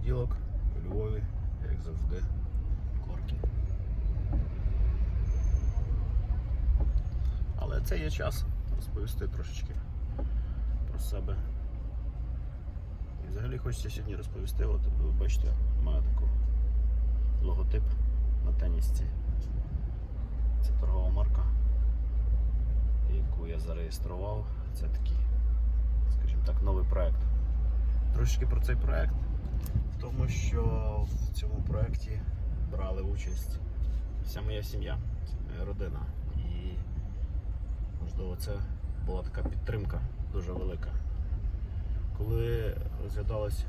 понеділок у Львові, як завжди, корки. Але це є час розповісти трошечки про себе. І взагалі хочеться сьогодні розповісти, от ви бачите, маю таку логотип на тенісці. Це торгова марка, яку я зареєстрував. Це такий, скажімо так, новий проект. Трошечки про цей проект, тому що в цьому проєкті брали участь вся моя сім'я, моя родина. І можливо це була така підтримка дуже велика. Коли розглядалось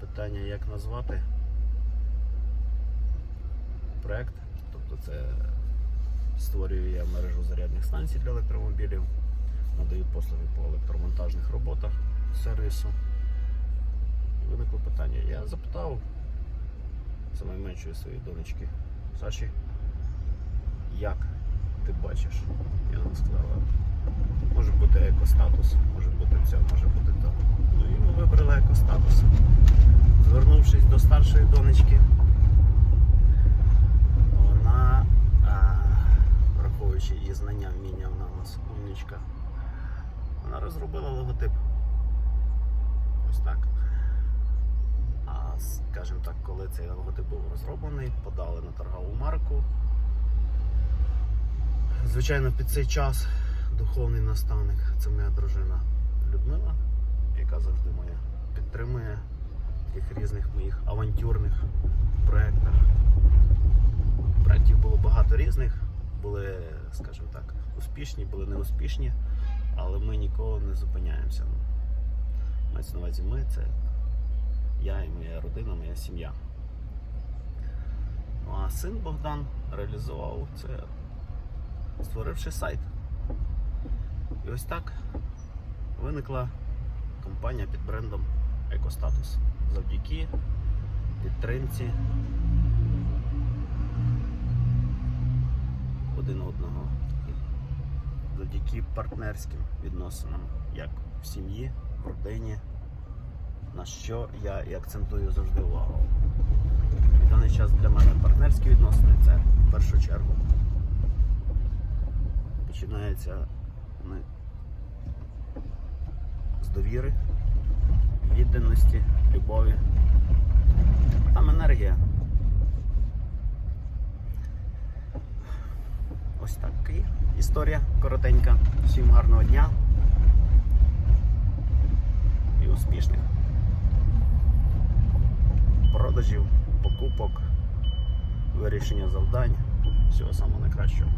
питання, як назвати проект, тобто це створюю я мережу зарядних станцій для електромобілів, надаю послуги по електромонтажних роботах сервісу. Виникло питання. Я запитав за найменшої своєї донечки Саші, як ти бачиш? І вона сказала, може бути екостатус, може бути це, може бути то. Ну і ми вибрали екостатус. Звернувшись до старшої донечки, вона, а, враховуючи її знання, вміння, вона у нас умнічка, вона розробила логотип. Ось так. Скажімо так, коли цей логотип був розроблений, подали на торгову марку. Звичайно, під цей час духовний наставник це моя дружина Людмила, яка завжди моя підтримує в таких різних моїх авантюрних проєктах. Проєктів було багато різних, були, скажімо так, успішні, були неуспішні, але ми ніколи не зупиняємося. Мається на увазі ми це я і моя родина, моя сім'я. Ну а син Богдан реалізував це, створивши сайт. І ось так виникла компанія під брендом Екостатус завдяки підтримці один одного. Завдяки партнерським відносинам, як в сім'ї, в родині, на що я і акцентую завжди увагу. В даний час для мене партнерські відносини це в першу чергу. Починається вони з довіри, відданості, любові. Там енергія. Ось така історія коротенька. Всім гарного дня і успішних продажів, покупок, вирішення завдань. Всього самого найкращого.